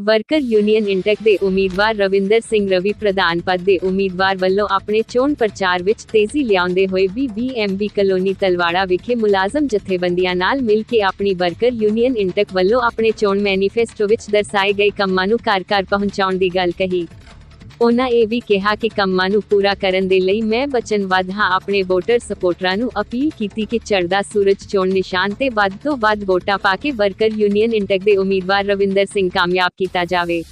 Worker union INTUC ਦੇ ਉਮੀਦਵਾਰ ਰਵਿੰਦਰ ਸਿੰਘ ਰਵੀ ਪ੍ਰਧਾਨ ਪਦ ਦੇ ਉਮੀਦਵਾਰ ਵੱਲੋਂ ਆਪਣੇ ਚੋਣ ਪ੍ਰਚਾਰ ਵਿੱਚ ਤੇਜ਼ੀ ਲਿਆਉਂਦੇ ਹੋਏ ਬੀਬੀਐਮਬੀ ਕਲੋਨੀ ਤਲਵਾੜਾ ਵਿਖੇ ਮੁਲਾਜ਼ਮ ਜਥੇਬੰਦੀਆਂ ਨਾਲ ਮਿਲ ਕੇ ਆਪਣੀ ਵਰਕਰ ਯੂਨੀਅਨ ਇੰਟਕ ਵੱਲੋਂ ਆਪਣੇ ਚੋਣ ਮੈਨੀਫੈਸਟੋ ਵਿੱਚ ਦਰਸਾਏ ਗਏ ਕੰਮਾਂ ਨੂੰ ਘਰ ਘਰ ਪਹੁੰਚਾਉਣ ਦੀ ਗੱਲ ਕਹੀ। ਉਹਨਾਂ ਇਹ ਵੀ ਕਿਹਾ ਕਿ ਕੰਮਾਂ ਨੂੰ ਪੂਰਾ ਕਰਨ ਦੇ ਲਈ ਮੈਂ ਵਚਨਬੱਧ ਹਾਂ। ਆਪਣੇ ਵੋਟਰ ਸਪੋਰਟਰਾਂ ਨੂੰ ਅਪੀਲ ਕੀਤੀ ਕਿ ਚੜ੍ਹਦਾ ਸੂਰਜ ਚੋਣ ਨਿਸ਼ਾਨ ਤੇ ਵੱਧ ਤੋਂ ਵੱਧ ਵੋਟਾਂ ਪਾ ਕੇ ਵਰਕਰ ਯੂਨੀਅਨ ਇੰਟਕ ਦੇ ਉਮੀਦਵਾਰ ਰਵਿੰਦਰ ਸਿੰਘ ਕਾਮਯਾਬ ਕੀਤਾ ਜਾਵੇ।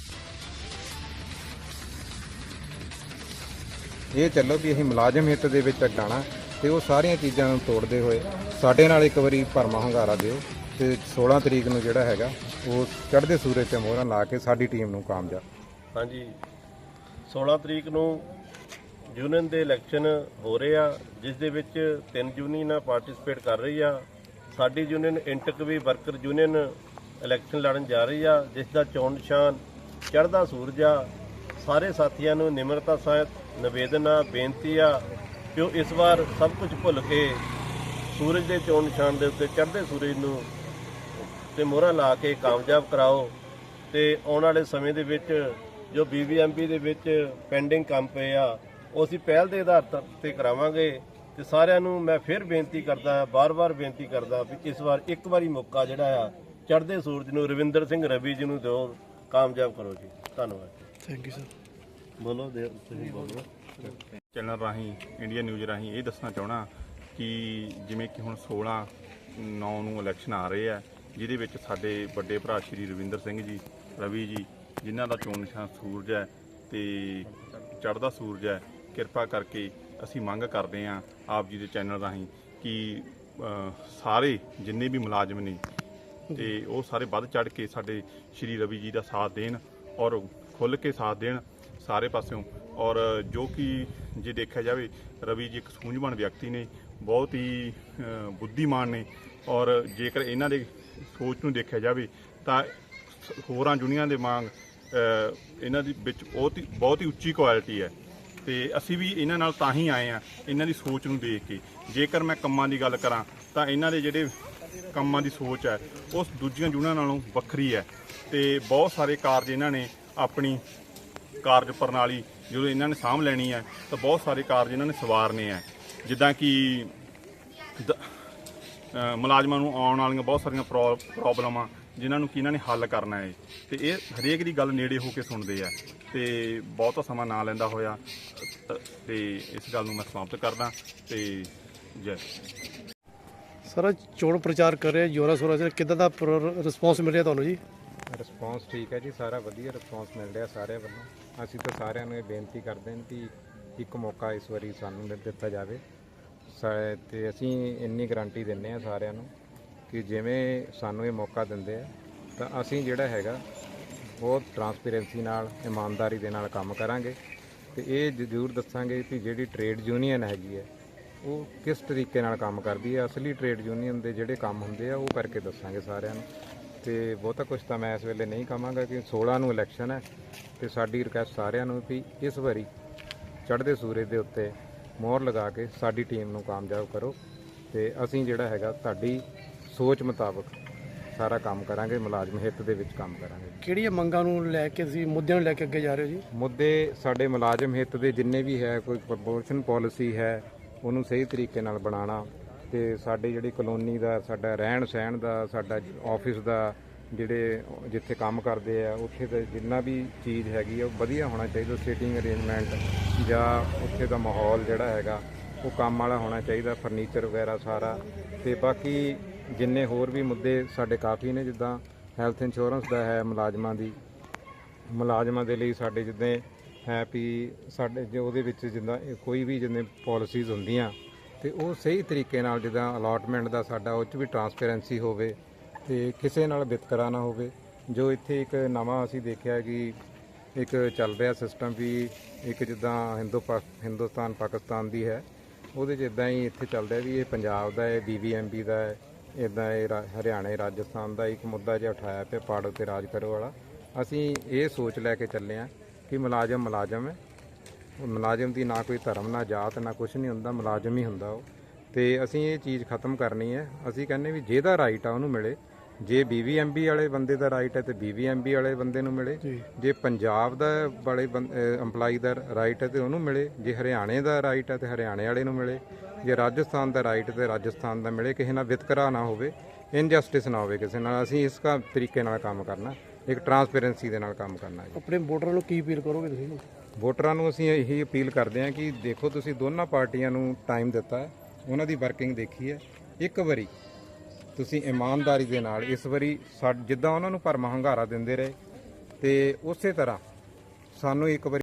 ਇਹ ਚੱਲੋ ਵੀ ਅਸੀਂ ਮੁਲਾਜ਼ਮ ਹਿੱਤ ਦੇ ਵਿੱਚ ਅਗਾਣਾ ਤੇ ਉਹ ਸਾਰੀਆਂ ਚੀਜ਼ਾਂ ਨੂੰ ਤੋੜਦੇ ਹੋਏ ਸਾਡੇ ਨਾਲ ਇੱਕ ਵਾਰੀ ਭਰਮਾ ਹੰਗਾਰਾ ਦਿਓ ਤੇ 16 ਤਰੀਕ ਨੂੰ ਜਿਹੜਾ ਹੈਗਾ ਉਹ ਚੜ੍ਹਦੇ ਸੂਰਜ ਤੇ ਮੋਹਰਾਂ ਲਾ ਕੇ ਸਾਡੀ ਟੀਮ ਨੂੰ ਕਾਮਯਾਬ। ਹਾਂਜੀ। 16 ਤਰੀਕ ਨੂੰ ਯੂਨੀਅਨ ਦੇ ਇਲੈਕਸ਼ਨ ਹੋ ਰਹੇ ਆ, ਜਿਸ ਦੇ ਵਿੱਚ ਤਿੰਨ ਯੂਨੀਅਨਾਂ ਪਾਰਟਿਸਿਪੇਟ ਕਰ ਰਹੀ ਆ। ਸਾਡੀ ਯੂਨੀਅਨ ਇੰਟਕ ਵੀ ਵਰਕਰ ਯੂਨੀਅਨ ਇਲੈਕਸ਼ਨ ਲੜਨ ਜਾ ਰਹੀ ਆ, ਜਿਸ ਦਾ ਚੋਣ ਨਿਸ਼ਾਨ ਚੜ੍ਹਦਾ ਸੂਰਜ ਆ। ਸਾਰੇ ਸਾਥੀਆਂ ਨੂੰ ਨਿਮਰਤਾ ਸਹਿਤ ਨਿਵੇਦਨ ਆ, ਬੇਨਤੀ ਆ ਕਿ ਉਹ ਇਸ ਵਾਰ ਸਭ ਕੁਝ ਭੁੱਲ ਕੇ ਸੂਰਜ ਦੇ ਚੋਣ ਨਿਸ਼ਾਨ ਦੇ ਉੱਤੇ ਚੜ੍ਹਦੇ ਸੂਰਜ ਨੂੰ ਤੇ ਮੋਹਰਾ ਲਾ ਕੇ ਕਾਮਯਾਬ ਕਰਾਓ ਤੇ ਆਉਣ ਵਾਲੇ ਸਮੇਂ ਦੇ ਵਿੱਚ ਜੋ ਬੀਬੀਐਮਪੀ ਦੇ ਵਿੱਚ ਪੈਂਡਿੰਗ ਕੰਮ ਪਏ ਆ ਉਹ ਅਸੀਂ ਪਹਿਲ ਦੇ ਆਧਾਰ ਤ- ਕਰਾਵਾਂਗੇ ਤੇ ਸਾਰਿਆਂ ਨੂੰ ਮੈਂ ਫਿਰ ਬੇਨਤੀ ਕਰਦਾ ਬਾਰ-ਬਾਰ ਬੇਨਤੀ ਕਰਦਾ ਵੀ ਇਸ ਵਾਰ ਇੱਕ ਵਾਰੀ ਮੌਕਾ ਜਿਹੜਾ ਆ ਚੜ੍ਹਦੇ ਸੂਰਜ ਨੂੰ ਰਵਿੰਦਰ ਸਿੰਘ ਰਵੀ ਜੀ ਨੂੰ ਦਿਓ ਕਾਮਯਾਬ ਕਰੋ ਜੀ। ਧੰਨਵਾਦ ਥੈਂਕ ਯੂ ਸਰ ਬੋਲੋ ਦੇ ਤੁਸੀਂ ਬੋਲੋ। ਚੈਨਲ ਰਾਹੀਂ ਇੰਡੀਆ ਨਿਊਜ਼ ਰਾਹੀਂ ਇਹ ਦੱਸਣਾ ਚਾਹਣਾ ਕਿ ਜਿਵੇਂ ਕਿ ਹੁਣ 16 9 ਨੂੰ ਇਲੈਕਸ਼ਨ ਆ ਰਹੇ ਆ ਜਿਹਦੇ ਵਿੱਚ ਸਾਡੇ ਵੱਡੇ ਭਰਾ ਸ਼੍ਰੀ ਰਵਿੰਦਰ ਸਿੰਘ ਜੀ ਰਵੀ ਜੀ ਜਿਨ੍ਹਾਂ ਦਾ ਚੋਣ ਨਿਸ਼ਾਨ ਸੂਰਜ ਹੈ ਤੇ ਚੜ੍ਹਦਾ ਸੂਰਜ ਹੈ, ਕਿਰਪਾ ਕਰਕੇ ਅਸੀਂ ਮੰਗ ਕਰਦੇ ਹਾਂ ਆਪ ਜੀ ਦੇ ਚੈਨਲ ਰਾਹੀਂ ਕਿ ਸਾਰੇ ਜਿੰਨੇ ਵੀ ਮੁਲਾਜ਼ਮ ਨੇ ਤੇ ਉਹ ਸਾਰੇ ਵੱਧ ਚੜ ਕੇ ਸਾਡੇ ਸ਼੍ਰੀ ਰਵੀ ਜੀ ਦਾ ਸਾਥ ਦੇਣ ਔਰ ਖੁੱਲ ਕੇ ਸਾਥ ਦੇਣ ਸਾਰੇ ਪਾਸਿਓਂ। ਔਰ ਜੋ ਕਿ ਜੇ ਦੇਖਿਆ ਜਾਵੇ, ਰਵੀ ਜੀ ਇੱਕ ਸੂਝਵਾਨ ਵਿਅਕਤੀ ਨੇ, ਬਹੁਤ ਹੀ ਬੁੱਧੀਮਾਨ ਨੇ ਔਰ ਜੇਕਰ ਇਹਨਾਂ ਦੇ ਸੋਚ ਨੂੰ ਦੇਖਿਆ ਜਾਵੇ ਤਾਂ ਹੋਰਾਂ ਦੁਨੀਆ ਦੇ ਵਾਂਗ ਇਹਨਾਂ ਦੀ ਵਿੱਚ ਬਹੁਤ ਹੀ ਬਹੁਤ ਹੀ ਉੱਚੀ ਕੁਆਲਿਟੀ ਹੈ। ਤੇ ਅਸੀਂ ਵੀ ਇਹਨਾਂ ਨਾਲ ਤਾਂ ਹੀ ਆਏ ਆ ਇਹਨਾਂ ਦੀ ਸੋਚ ਨੂੰ ਦੇਖ ਕੇ। ਜੇਕਰ ਮੈਂ ਕੰਮਾਂ ਦੀ ਗੱਲ ਕਰਾਂ, ਤਾਂ ਇਹਨਾਂ ਦੇ ਜਿਹੜੇ ਕੰਮਾਂ ਦੀ ਸੋਚ ਹੈ, ਉਸ ਦੂਜੀਆਂ ਜੁਨਾਂ ਨਾਲੋਂ ਵੱਖਰੀ ਹੈ। ਤੇ ਬਹੁਤ ਸਾਰੇ ਕਾਰਜ ਇਹਨਾਂ ਨੇ ਆਪਣੀ ਕਾਰਜ ਪ੍ਰਣਾਲੀ ਜਦੋਂ ਇਹਨਾਂ ਨੇ ਸਾਂਭ ਲੈਣੀ ਹੈ, ਤਾਂ ਬਹੁਤ ਸਾਰੇ ਕਾਰਜ ਇਹਨਾਂ ਨੇ ਸਵਾਰਨੇ ਆ ਜਿੱਦਾਂ ਕਿ ਦ- ਮੁਲਾਜ਼ਮਾਂ ਨੂੰ ਆਉਣ ਵਾਲੀਆਂ ਬਹੁਤ ਸਾਰੀਆਂ ਪ੍ਰੋ- ਪ੍ਰੋਬਲਮਾਂ ਜਿਨ੍ਹਾਂ ਨੂੰ ਕਿ ਇਹਨਾਂ ਨੇ ਹੱਲ ਕਰਨਾ ਹੈ। ਤੇ ਇਹ ਹਰੇਕ ਦੀ ਗੱਲ ਨੇੜੇ ਹੋ ਕੇ ਸੁਣਦੇ ਆ। ਤੇ ਬਹੁਤਾ ਸਮਾਂ ਨਾ ਲੈਂਦਾ ਹੋਇਆ ਤ- ਇਸ ਗੱਲ ਨੂੰ ਮੈਂ ਸਮਾਪਤ ਕਰਦਾ। ਤੇ ਜੈ ਸਰ ਚੋਣ ਪ੍ਰਚਾਰ ਕਰ ਰਹੇ ਜੋਰਾ ਸੋਰਾ ਸਰ ਕਿੱਦਾਂ ਦਾ ਰਿਸਪੌਂਸ ਮਿਲ ਰਿਹਾ ਤੁਹਾਨੂੰ ਜੀ? ਰਿਸਪੌਂਸ ਠੀਕ ਹੈ ਜੀ ਸਾਰਾ ਵਧੀਆ ਰਿਸਪੌਂਸ ਮਿਲ ਰਿਹਾ ਸਾਰਿਆਂ ਵੱਲੋਂ। ਅਸੀਂ ਤਾਂ ਸਾਰਿਆਂ ਨੂੰ ਇਹ ਬੇਨਤੀ ਕਰਦੇ ਹਾਂ ਕਿ ਇੱਕ ਮੌਕਾ ਇਸ ਵਾਰੀ ਸਾਨੂੰ ਦਿੱਤਾ ਜਾਵੇ। ਤੇ ਅਸੀਂ ਇੰਨੀ ਗਾਰੰਟੀ ਦਿੰਨੇ ਆ ਸਾਰਿਆਂ ਨੂੰ। ਕਿ ਜਿਵੇਂ ਸਾਨੂੰ ਇਹ ਮੌਕਾ ਦਿੰਦੇ ਆ, ਤਾਂ ਅਸੀਂ ਜਿਹੜਾ ਹੈਗਾ, ਬਹੁਤ ਟਰਾਂਸਪੇਰੈਂਸੀ ਨਾਲ, ਇਮਾਨਦਾਰੀ ਦੇ ਨਾਲ ਕੰਮ ਕਰਾਂਗੇ। ਤੇ ਇਹ ਜ਼ਰੂਰ ਦੱਸਾਂਗੇ ਕਿ ਜਿਹੜੀ ਟ੍ਰੇਡ ਯੂਨੀਅਨ ਹੈਗੀ ਹੈ, ਉਹ ਕਿਸ ਤਰੀਕੇ ਨਾਲ ਕੰਮ ਕਰਦੀ ਹੈ। ਅਸਲੀ ਟ੍ਰੇਡ ਯੂਨੀਅਨ ਦੇ ਜਿਹੜੇ ਕੰਮ ਹੁੰਦੇ ਆ, ਉਹ ਕਰਕੇ ਦੱਸਾਂਗੇ ਸਾਰਿਆਂ ਨੂੰ। ਤੇ ਬਹੁਤਾ ਕੁਝ ਤਾਂ ਮੈਂ ਇਸ ਵੇਲੇ ਨਹੀਂ ਕਹਾਂਗਾ ਕਿ 16 ਨੂੰ ਇਲੈਕਸ਼ਨ ਹੈ। ਤੇ ਸਾਡੀ ਰਿਕਵੈਸਟ ਸਾਰਿਆਂ ਨੂੰ ਵੀ ਇਸ ਵਾਰੀ ਚੜ੍ਹਦੇ ਸੂਰਜ ਦੇ ਉੱਤੇ ਮੋਹਰ ਲਗਾ ਕੇ ਸਾਡੀ ਟੀਮ ਨੂੰ ਕਾਮਯਾਬ ਕਰੋ। ਤੇ ਅਸੀਂ ਜਿਹੜਾ ਹੈਗਾ, ਤੁਹਾਡੀ ਸੋਚ ਮੁਤਾਬਕ ਸਾਰਾ ਕੰਮ ਕਰਾਂਗੇ ਮੁਲਾਜ਼ਮ ਹਿੱਤ ਦੇ ਵਿੱਚ ਕੰਮ ਕਰਾਂਗੇ। ਕਿਹੜੀਆਂ ਮੰਗਾਂ ਨੂੰ ਲੈ ਕੇ ਤੁਸੀਂ ਮੁੱਦਿਆਂ ਨੂੰ ਲੈ ਕੇ ਅੱਗੇ ਜਾ ਰਹੇ ਹੋ ਜੀ? ਮੁੱਦੇ ਸਾਡੇ ਮੁਲਾਜ਼ਮ ਹਿੱਤ ਦੇ ਜਿੰਨੇ ਵੀ ਹੈ ਕੋਈ ਪ੍ਰਮੋਸ਼ਨ ਪਾਲਿਸੀ ਹੈ ਉਹਨੂੰ ਸਹੀ ਤਰੀਕੇ ਨਾਲ ਬਣਾਉਣਾ ਤੇ ਸਾਡੀ ਜਿਹੜੀ ਕਲੋਨੀ ਦਾ ਸਾਡਾ ਰਹਿਣ ਸਹਿਣ ਦਾ ਸਾਡਾ ਆਫਿਸ ਦਾ ਜਿਹੜੇ ਜਿੱਥੇ ਕੰਮ ਕਰਦੇ ਆ ਉੱਥੇ ਦਾ ਜਿੰਨਾ ਵੀ ਚੀਜ਼ ਹੈਗੀ ਆ ਉਹ ਵਧੀਆ ਹੋਣਾ ਚਾਹੀਦਾ ਸੀਟਿੰਗ ਅਰੇਂਜਮੈਂਟ ਜਾਂ ਉੱਥੇ ਦਾ ਮਾਹੌਲ ਜਿਹੜਾ ਹੈਗਾ ਉਹ ਕੰਮ ਵਾਲਾ ਹੋਣਾ ਚਾਹੀਦਾ ਫਰਨੀਚਰ ਵਗੈਰਾ ਸਾਰਾ। ਤੇ ਬਾਕੀ ਜਿੰਨੇ ਹੋਰ ਵੀ ਮੁੱਦੇ ਸਾਡੇ ਕਾਫੀ ਨੇ, ਜਿੱਦਾਂ ਹੈਲਥ ਇੰਸ਼ੋਰੈਂਸ ਦਾ ਹੈ ਮੁਲਾਜ਼ਮਾਂ ਦੀ। ਮੁਲਾਜ਼ਮਾਂ ਦੇ ਲਈ ਸਾਡੇ ਜਿੱਦਾਂ ਹੈ ਵੀ ਸਾਡੇ ਜੋ ਉਹਦੇ ਵਿੱਚ ਜਿੱਦਾਂ ਕੋਈ ਵੀ ਜਿੰਨੇ ਪਾਲਿਸੀਜ਼ ਹੁੰਦੀਆਂ, ਤੇ ਉਹ ਸਹੀ ਤਰੀਕੇ ਨਾਲ ਜਿੱਦਾਂ ਅਲਾਟਮੈਂਟ ਦਾ ਸਾਡਾ ਉਹ 'ਚ ਵੀ ਟਰਾਂਸਪੇਰੈਂਸੀ ਹੋਵੇ ਤੇ ਕਿਸੇ ਨਾਲ ਵਿਤਕਰਾ ਨਾ ਹੋਵੇ। ਜੋ ਇੱਥੇ ਇੱਕ ਨਵਾਂ ਅਸੀਂ ਦੇਖਿਆ ਕਿ ਇੱਕ ਚੱਲ ਰਿਹਾ ਸਿਸਟਮ ਵੀ ਇੱਕ ਜਿੱਦਾਂ ਹਿੰਦੂ ਪਾ- ਹਿੰਦੁਸਤਾਨ, ਪਾਕਿਸਤਾਨ ਦੀ ਹੈ। ਉਹਦੇ 'ਚ ਇਦਾਂ ਹੀ ਇੱਥੇ ਚੱਲ ਰਿਹਾ ਵੀ ਇਹ ਪੰਜਾਬ ਦਾ ਹੈ ਬੀਬੀਐਮਬੀ ਦਾ ਹੈ। ਇਦਾਂ ਇਹ ਰਾ- ਹਰਿਆਣਾ, ਰਾਜਸਥਾਨ ਦਾ ਇੱਕ ਮੁੱਦਾ ਜਿਹਾ ਉਠਾਇਆ ਪਿਆ, ਪਾੜੋ ਤੇ ਰਾਜ ਕਰੋ ਵਾਲਾ। ਅਸੀਂ ਇਹ ਸੋਚ ਲੈ ਕੇ ਚੱਲੇ ਆ ਕਿ ਮੁਲਾਜ਼ਮ ਮੁਲਾਜ਼ਮ ਹੈ। ਉਹ ਮੁਲਾਜ਼ਮ ਦੀ ਨਾ ਕੋਈ ਧਰਮ, ਨਾ ਜਾਤ, ਨਾ ਕੁਝ ਨਹੀਂ ਹੁੰਦਾ, ਮੁਲਾਜ਼ਮ ਹੀ ਹੁੰਦਾ ਉਹ। ਤੇ ਅਸੀਂ ਇਹ ਚੀਜ਼ ਖਤਮ ਕਰਨੀ ਹੈ। ਅਸੀਂ ਕਹਿੰਦੇ ਵੀ ਜਿਹਦਾ ਰਾਈਟ ਆ ਉਹਨੂੰ ਮਿਲੇ। ਜੇ ਬੀਵੀਐਮਬੀ ਵਾਲੇ ਬੰਦੇ ਦਾ ਰਾਈਟ ਹੈ ਤੇ ਬੀਵੀਐਮਬੀ ਵਾਲੇ ਬੰਦੇ ਨੂੰ ਮਿਲੇ। ਜੀ। ਪੰਜਾਬ ਦਾ ਵਾਲੇ EMPLOYE ਦਾ ਰਾਈਟ ਹੈ ਤੇ ਉਹਨੂੰ ਮਿਲੇ। ਜੇ ਹਰਿਆਣੇ ਦਾ ਰਾਈਟ ਹੈ ਤੇ ਹਰਿਆਣੇ ਵਾਲੇ ਨੂੰ ਮਿਲੇ। ਜੇ ਰਾਜਸਥਾਨ ਦਾ ਰਾਈਟ ਤੇ ਰਾਜਸਥਾਨ ਦਾ ਮਿਲੇ। ਕਿਸੇ ਨਾਲ ਵਿਤਕਰਾ ਨਾ ਹੋਵੇ ਇਨਜਸਟਿਸ ਨਾ ਹੋਵੇ ਕਿਸੇ ਨਾਲ। ਅਸੀਂ ਇਸ ਕਾ ਤਰੀਕੇ ਨਾਲ ਕੰਮ ਕਰਨਾ। ਇੱਕ ਟਰਾਂਸਪੇਰੈਂਸੀ ਦੇ ਨਾਲ ਕੰਮ ਕਰਨਾ ਹੈ ਆਪਣੇ ਵੋਟਰਾਂ ਨੂੰ ਕੀ ਅਪੀਲ ਕਰੋਗੇ ਤੁਸੀਂ? ਵੋਟਰਾਂ ਨੂੰ ਅਸੀਂ ਇਹੀ ਅਪੀਲ ਕਰਦੇ ਹਾਂ ਕਿ ਦੇਖੋ ਤੁਸੀਂ ਦੋਨਾਂ ਪਾਰਟੀਆਂ ਨੂੰ ਟਾਈਮ ਦਿੱਤਾ ਹੈ। ਉਹਨਾਂ ਦੀ ਵਰਕਿੰਗ ਦੇਖੀ ਹੈ। ਇੱਕ ਵਾਰੀ ਤੁਸੀਂ ਇਮਾਨਦਾਰੀ ਦੇ ਨਾਲ ਇਸ ਵਾਰੀ ਸਾ- ਜਿੱਦਾਂ ਉਹਨਾਂ ਨੂੰ ਭਰਮਾ ਹੰਗਾਰਾ ਦਿੰਦੇ ਰਹੇ, ਤੇ ਉਸੇ ਤਰ੍ਹਾਂ ਸਾਨੂੰ ਇੱਕ ਵਾਰੀ